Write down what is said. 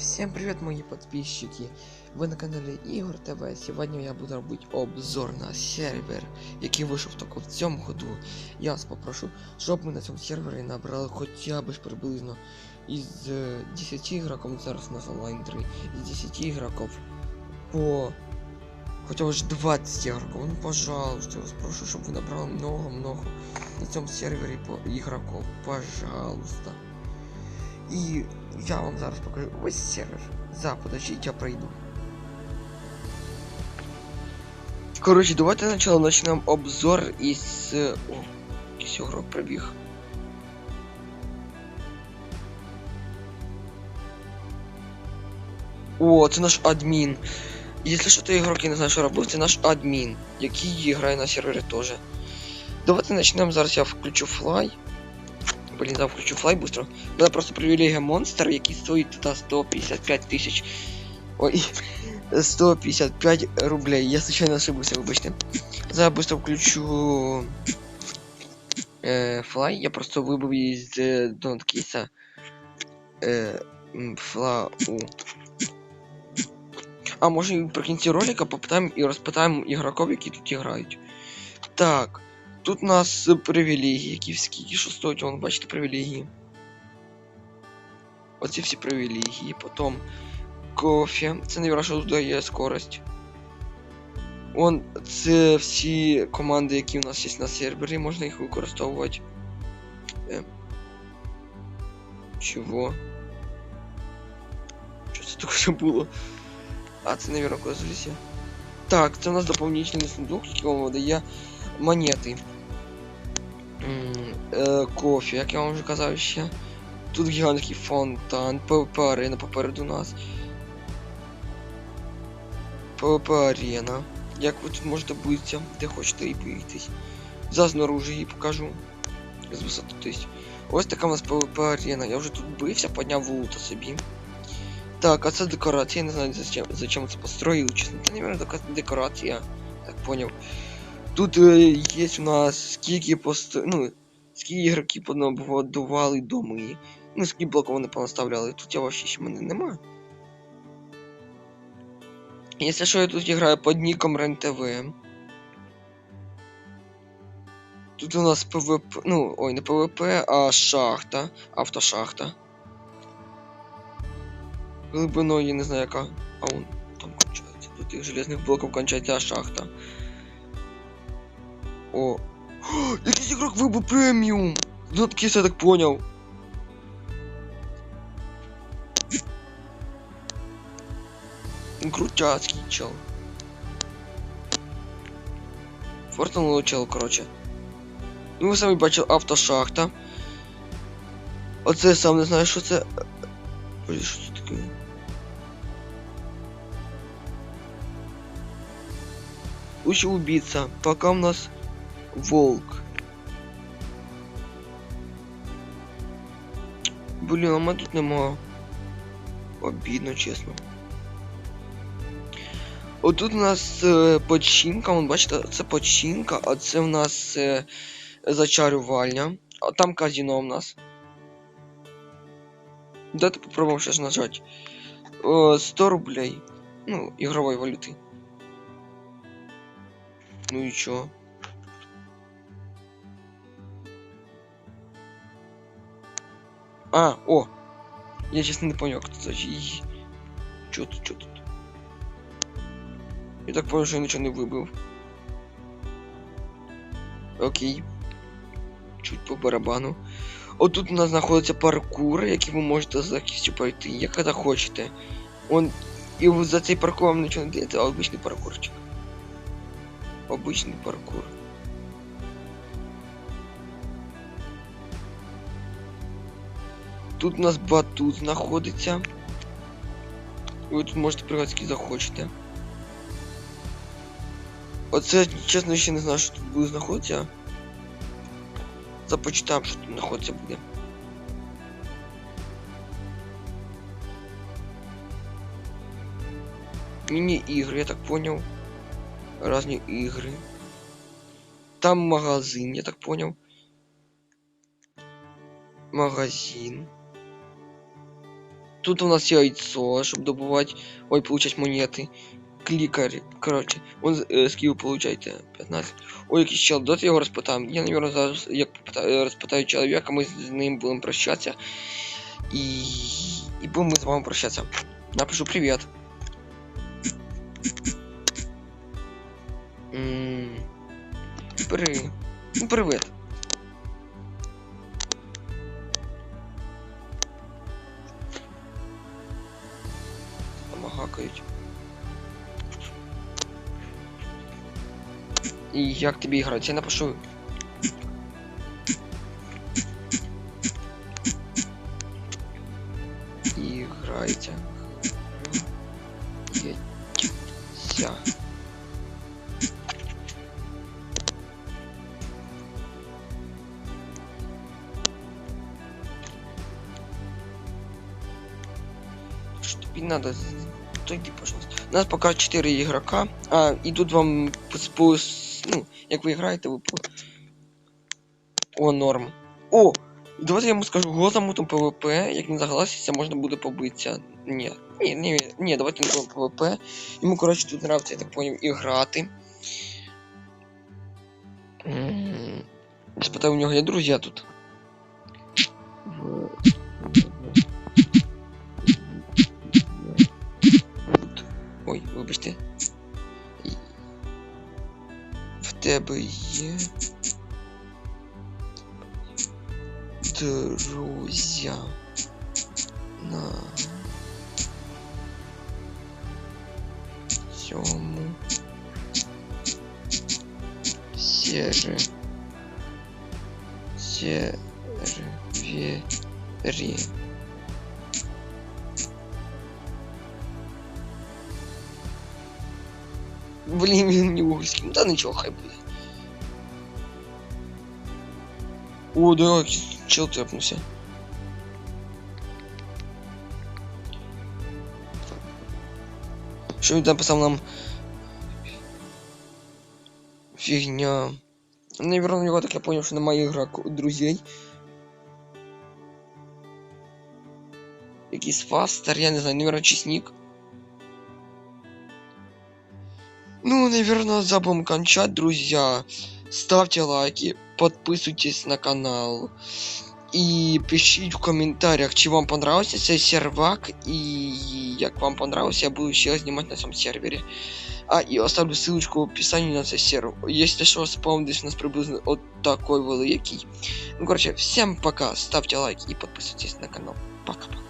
Всем привет, мои подписчики! Вы на канале Игорь ТВ. Сегодня я буду робити обзор на сервер, який вийшов тільки в цьому году. Я вас попрошу, щоб ми на цьому сервері набрали хоча б приблизно із е, 10 ігроків, зараз у нас онлайн 3, із 10 ігроків по хоча б ж 20 ігроків. Ну, пожалуйста, я вас прошу, щоб ви набрали много-много на цьому сервері по ігроків. Пожалуйста. І я вам зараз покажу ось сервер. За, подождіть, я пройду. Коротше, давайте спочатку почнемо обзор із... е, О, якийсь ігрок прибіг. О, це наш адмін. Якщо що, то ігрок, я не знаю, що робив, це наш адмін, який грає на сервері теж. Давайте почнемо. Зараз я включу флай. Да, включу флай быстро. Мене просто привілегія монстр, який стоїть туди 155 тисяч. Ой, 155 рублей. Я случайно ошибся, вибачте. Зараз быстро включу е, флай. Я просто вибив із донат-кейса е, м, флау. А, може і при кінці ролика попитаємо і розпитаємо ігроків, які тут грають. Так. Тут у нас е, привілегії, які скільки що стоять, вон, бачите, привілегії. Оці всі привілегії, потім кофе. Це не що додає скорость. Вон, це всі команди, які у нас є на сервері, можна їх використовувати. Е. Чого? Що це таке було? А, це, наверное, козлісі. Так, це у нас доповнительний сундук, який вам видає монети. Е, кофе, як я вам вже казав ще. Тут гігантський фонтан, ПВП арена попереду нас. ПВП арена. Як ви тут можете битися, де хочете і бийтесь. Зазнаружи її покажу. З висоти тобто. Ось така у нас ПВП арена. Я вже тут бився, підняв лута собі. Так, а це декорація, я не знаю зачем, зачем це построїли, чесно. Це, така декорація. Так поняв. Тут е, є у нас скільки пост... ну, скільки ігроки понабудували доми. Ну, блоків вони понаставляли. Тут я вообще ще мене нема. Якщо що, я тут граю під ніком РЕН-ТВ. Тут у нас ПВП, ну, ой, не ПВП, а шахта, автошахта. Глибиною, я не знаю яка. А он там кончається. Тут тих железних блоків кончається шахта. О. О, якийсь ігрок вибув преміум! Ну таки я так поняв. Крутяцький чел. Фортануло чел, короче. Ну ви самі бачили автошахта. Оце я сам не знаю, що це. Ой, що це таке? Лучше убиться, пока у нас волк. Блін, а мене тут нема. Обідно, чесно. Отут у нас е, починка, вон бачите, це починка, а це у нас е, зачарювальня. А там казино у нас. Давайте попробуем сейчас нажать. О, 100 рублей. Ну, игровой валюты. Ну и чё? А, о! Я честно не понял, кто это. И... Чё тут, чё тут? Я так понял, что я ничего не выбил. Окей. Чуть по барабану. Отут у нас знаходиться паркур, який ви можете з легкістю пройти, як коли хочете. Он... І ви за цей паркур вам нічого не дається, а обичний паркурчик. Обичний паркур. Тут у нас батут знаходиться. І ви тут можете пригати скільки захочете. Оце, чесно, ще не знаю, що тут буде знаходитися. Започитаємо, що тут знаходиться буде. Міні-ігри, я так понял. Разні ігри. Там магазин, я так понял. Магазин. Тут у нас яйцо, щоб добувати. Ой, получать монети. Клікар, коротше, он скільки ви получаєте? 15. Ой, якийсь чел, давайте його розпитаємо. Я, наверное, зараз як попита- е, розпитаю чоловіка, ми з ним будемо прощатися. І. І будемо з вами прощатися. Напишу привіт. М, При... Ну, привіт. гакають. І як тобі грати? Я напишу. І грайте. Ся. Что тебе надо? Отойди, пожалуйста. У нас пока 4 игрока. А, і тут вам по, ну, як ви граєте, ви по... О, норм. О! Давайте я йому скажу, го замутом ПВП, як він загласиться, можна буде побитися. Ні, ні, ні, ні, давайте не ПВП. Йому, коротше, тут нравиться, я так поняв, і грати. Спитаю, у нього є друзі тут. тебе є. Друзья. На цьому сервері. Сервері. Блін, він не угольський. Ну та нічого, хай буде. О, да, якийсь чел тепнувся. Що він написав нам? Фігня. Наверное, у него так я понял, что немає ігрок друзей. Якийсь фастер, я не знаю, наверное, чесник. Ну, наверное, забудем кончать, друзья. Ставьте лайки, подписывайтесь на канал. И пишите в комментариях, чи вам понравился цей сервак, и як вам понравился, я буду ще снимать на цьому сервере. А, и оставлю ссылочку в описании на цей сервер. Если что, спаун десь у нас приблизно от такой великий. Ну, короче, всем пока, ставьте лайки и подписывайтесь на канал. Пока-пока.